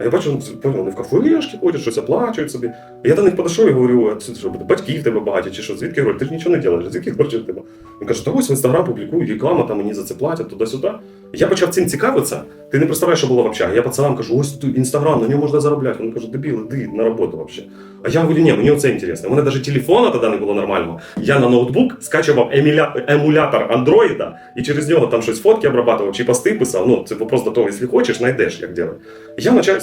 А я бачу, вони в кафешки ходять, щось оплачують собі. І я до них підійшов і говорю, а це що, батьки в тебе багаті, чи що, звідки гроші? Ти ж нічого не робиш, звідки гроші тебе? Він каже, та ось в інстаграм публікую, реклама, там мені за це платять, туди-сюди. Я почав цим цікавитися. Ти не представляєш, що було в общагі. Я пацанам кажу, ось тут інстаграм, на ньому можна заробляти. Вони кажуть, дебіл, іди на роботу вообще. А я говорю, ні, мені оце інтересно. У мене навіть телефона тоді не було нормального. Я на ноутбук скачував еміля... емулятор андроїда, і через нього там щось фотки обрабатував чи пости писав. Ну, це вопрос до того, якщо хочеш, знайдеш, як. І я почав,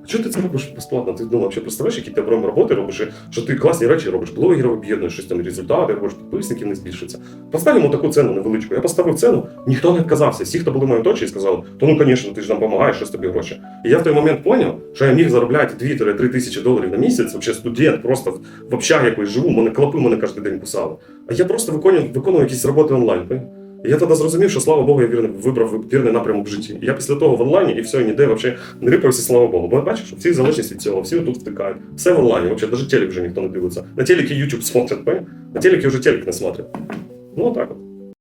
чого ти це робиш безплатно? Ти думав, що представляєш, які ти оборонні роботи робиш, що ти класні речі робиш, блогерів об'єднуєш, щось там результати, робиш, підписників не збільшиться. Поставимо таку ціну невеличку. Я поставив ціну, ніхто не відказався. Всі, хто були в моєму точці, сказали, то ну, звісно, ти ж нам допомагаєш, що з тобі гроші. І я в той момент зрозумів, що я міг заробляти 2-3 тисячі доларів на місяць, взагалі студент, просто в общагі якось живу, мене клопи мене кожен день кусали. А я просто виконував, виконував якісь роботи онлайн. І я тоді зрозумів, що слава Богу, я вірний, вибрав вірний напрямок в житті. І я після того в онлайні і все, ніде взагалі не рипався, слава Богу. Бо я бачу, що всі залежність від цього, всі тут втикають. Все в онлайні, взагалі, навіть телек вже ніхто не дивиться. На телекі YouTube смотрять. На телекі вже телек не смотрять. Ну, так от.